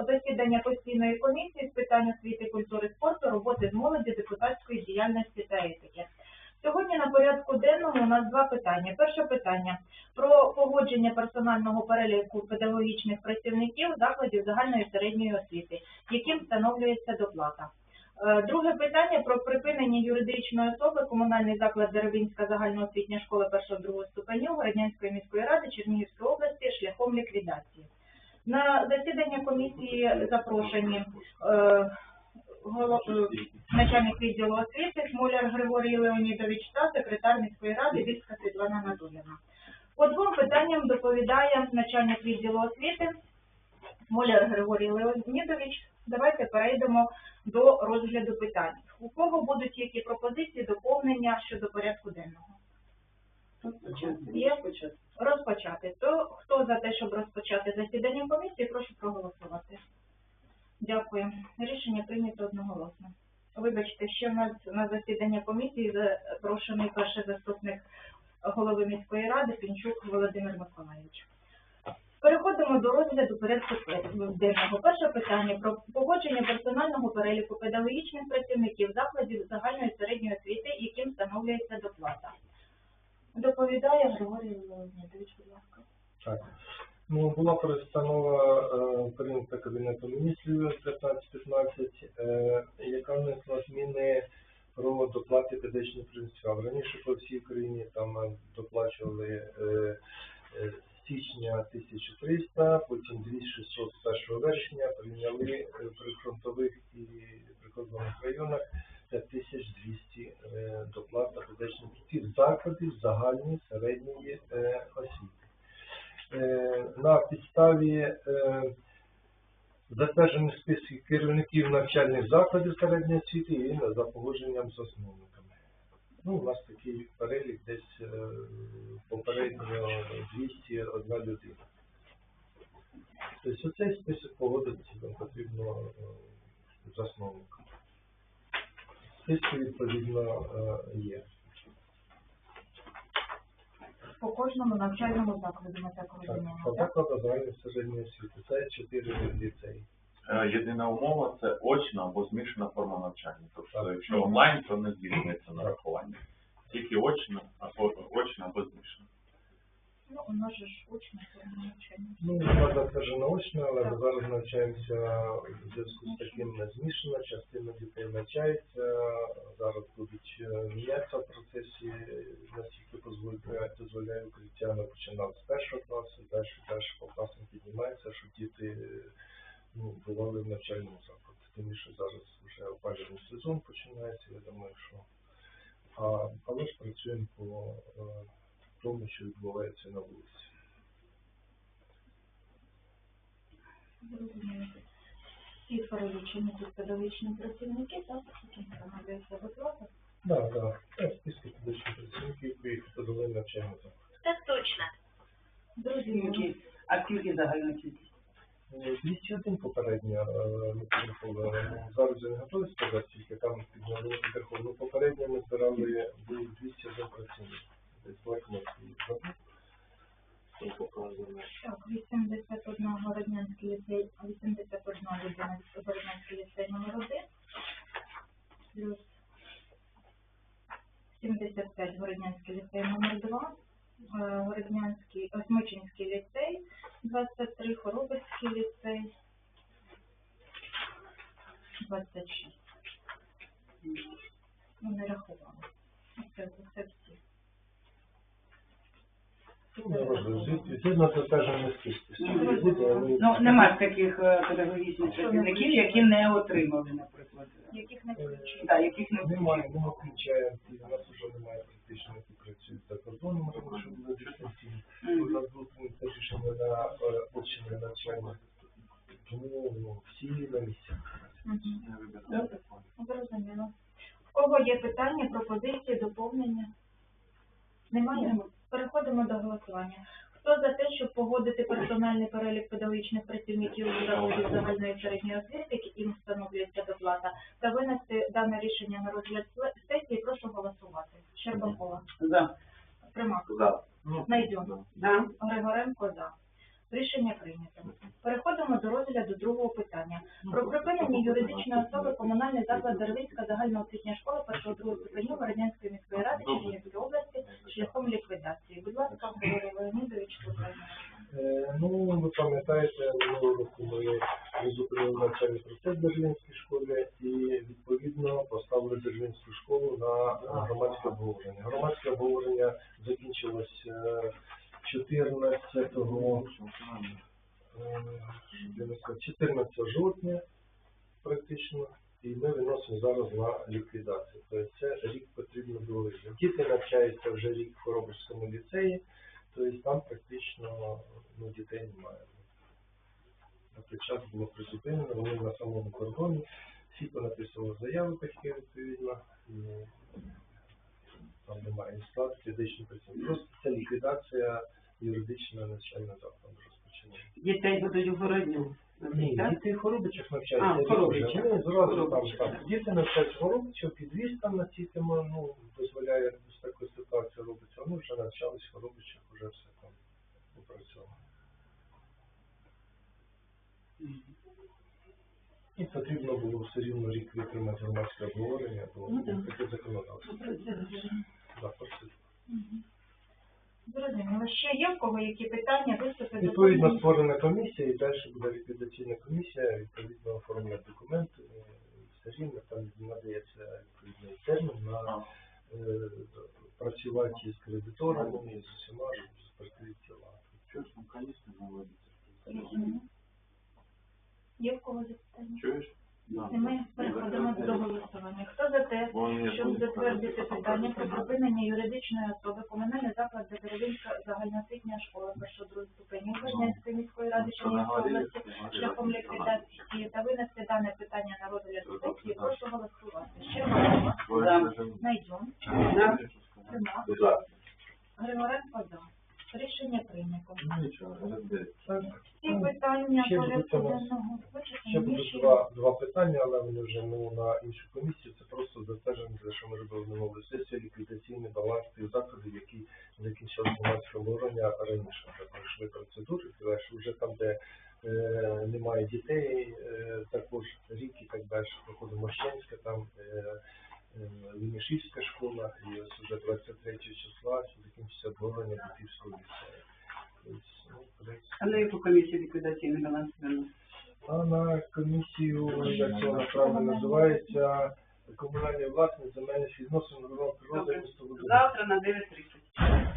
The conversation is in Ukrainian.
засідання постійної комісії з питань освіти, культури, спорту, роботи з молоді, депутатської діяльності та етики. Сьогодні на порядку денному у нас два питання. Перше питання про погодження персонального переліку педагогічних працівників закладів загальної середньої освіти, яким встановлюється доплата. Е, Друге питання про припинення юридичної особи комунальний заклад Деревінська загальноосвітня школа 1-2 ступенів Радянської міської ради Чернігівської області шляхом ліквідації. На засідання комісії запрошені е, е, начальник відділу освіти Смоляр Григорій Леонідович та секретар міської ради Вільська Світлана Анатоліївна. По двом питанням доповідає начальник відділу освіти Смоляр Григорій Леонідович. Давайте перейдемо до розгляду питань. У кого будуть які пропозиції, доповнення щодо порядку денного? Розпочати. То хто за те, щоб розпочати засідання комісії, прошу проголосувати. Дякую. Рішення прийнято одноголосно. Вибачте, ще в нас на засідання комісії запрошений перший заступник голови міської ради Пінчук Володимир Миколаївич. Переходимо до розгляду порядку денного. Перше питання про погодження персонального переліку педагогічних працівників закладів загальної середньої освіти, яким встановлюється доплата. Доповідає Григорій Леонідович, будь ласка. Так. Ну, була постанова е, прийнята Кабінету міністрів 1515, е, яка внесла зміни про доплати педагогічним працівникам. Раніше по всій Україні там е, доплачували е, е, з січня 1300, потім 2600 з 1 вересня прийняли е, при фронтових і прикордонних районах 5200 е, доплат на педагогічних працівників закладів загальної середньої е, освіти е, на підставі затверджених списків керівників навчальних закладів середньої освіти і за погодженням з основниками. Ну, у нас такий перелік десь попередньо 201 людина. Тобто оцей список погодитися нам потрібно засновникам. Списки, відповідно, е, є. По кожному навчальному закладу ми так Так, розуміємо. по закладу загальної середньої освіти. Це чотири ліцеї. Е, Єдина умова це очна або змішана форма навчання. Тобто, якщо онлайн, то не здійснюється нарахування. Тільки очна або очна або змішана. Ну, у нас же ж очна навчання. Ну, вона затверджена очно, але ми зараз навчаємося в зв'язку з таким не змішано, частина дітей навчається, зараз будуть мінятися в процесі, наскільки дозволяє, укриття, ми починали з першого класу, далі, далі по класам піднімається, щоб діти ну, бували в навчальному закладі. Тим більше зараз вже опалювальний сезон починається, я думаю, що а, але ж працюємо по е, тому, що відбувається на вулиці. Всі перелічені тут педагогічні працівники, так, доплата. Да, да. Списки педагогічних працівників, які подали заклад. Так точно. Скільки? А скільки загальна кількість? Е, 201 попередньо е, ми підраховували. Ну, Зараз я не готовий сказати, тільки там підняли підраховували. Ну, попередньо ми збирали був 201 працівник. Так, 81 Городнянський ліцей, 81 людина Городнянський ліцей номер 1, плюс 75 Городнянський ліцей номер 2, е, Городнянський, Осмичинський ліцей, 23, Хоробицький ліцей, 26. Ну, не рахувала. Це, це всі. Ну, не списків. Ну, нема ж таких е, педагогічних працівників, які не отримали, наприклад. Яких не включено. Да, яких не Немає, ми включаємо, у нас вже немає практично, які працюють за кордоном, тому що були дистанційні. У нас був пункт рішення на е, очне навчання. Тому ну, всі на місці. Зрозуміло. В кого є питання, пропозиції, доповнення? Немає? Голосування. Хто за те, щоб погодити персональний перелік педагогічних працівників у закладів загальної середньої освіти, яким встановлюється доплата, та винести дане рішення на розгляд сесії, прошу голосувати. Щербакова, За. Примак, За. Найдьон, Да. Григоренко за. Рішення прийнято. Переходимо до розгляду другого питання. Про припинення юридичної особи комунальний заклад Дервицька загальноосвітня школа першого другого ступенів Радянської міської ради Чернігівської області шляхом ліквідації. Будь ласка, Григорій Леонідович. Е, Ну, ви пам'ятаєте, минулого року ми призупинили навчальний процес в Берлінській школі і відповідно поставили Берлінську школу на громадське обговорення. Громадське обговорення закінчилось е, 14 е, щоб я не сказав, 14 жовтня практично, і ми виносимо зараз на ліквідацію. Тобто це рік потрібно довести. Діти навчаються вже рік в Хоробрському ліцеї, тобто там практично ну, дітей немає. На той час було призупинено, вони на самому кордоні, всі понаписували заяви батьки відповідно, там немає склад, фізичних працівників. Просто це ліквідація юридичного навчального закладу розпочинає. Дітей будуть у городню. Ні, так? діти в Хоробичах А, навчаються. Хоробичах. Ну, зразу там, так. Діти навчаються в підвіз там на ці теми, ну, дозволяє ось така ситуація робиться. Вони вже навчались в Хоробичах, вже все там опрацьовано. І потрібно було все рівно рік витримати громадське обговорення, бо Ну, таке законодавство. Да, просить. Зрозуміло. Ще є в кого які питання, виступи, Відповідно створена комісія, і далі буде ліквідаційна комісія, відповідно оформлять документи, е, все рівно там надається відповідний термін на А. е, працювати з кредиторами з усіма, зберегти тіла. Чуєш, ну, конечно, наводиться. Є в кого запитання? Чуєш? Да. Немає. Переходимо до голосування. Хто за те, щоб затвердити питання про припинення юридичної особи комунальний заклад Деберевинська загальноосвітня школа першого другого ступенів Вернянської міської ради Чернігівської області що шляхом ліквідації та винести дане питання на розгляд сесії. Прошу голосувати. Ще голова. Твоє Найдем. Да. Нема. Будь ласка. Григоренко за. Рішення прийнято. Ну. Всі питання Ще порядку будуть у нас- денного. Ще будуть два, два питання, але вони вже ну, на іншу комісію. Це просто затвердження, те, що ми робили минулої сесії, ліквідаційний баланс тих закладів, які закінчили громадське обговорення раніше. Вже пройшли процедури, що вже там, де е, немає дітей, е, також рік і так далі. Проходить Мощенська, там е, е, Вінішівська школа, і ось уже 23 числа закінчиться обговорення Бутівського ліцею. Тобто, ну, в принципі, А на яку комісію ліквідаційний баланс виносить? а на комісію, як це вона правильно називається, комунальні власні земельних відносин, природи, Добре. Завтра на 9.30.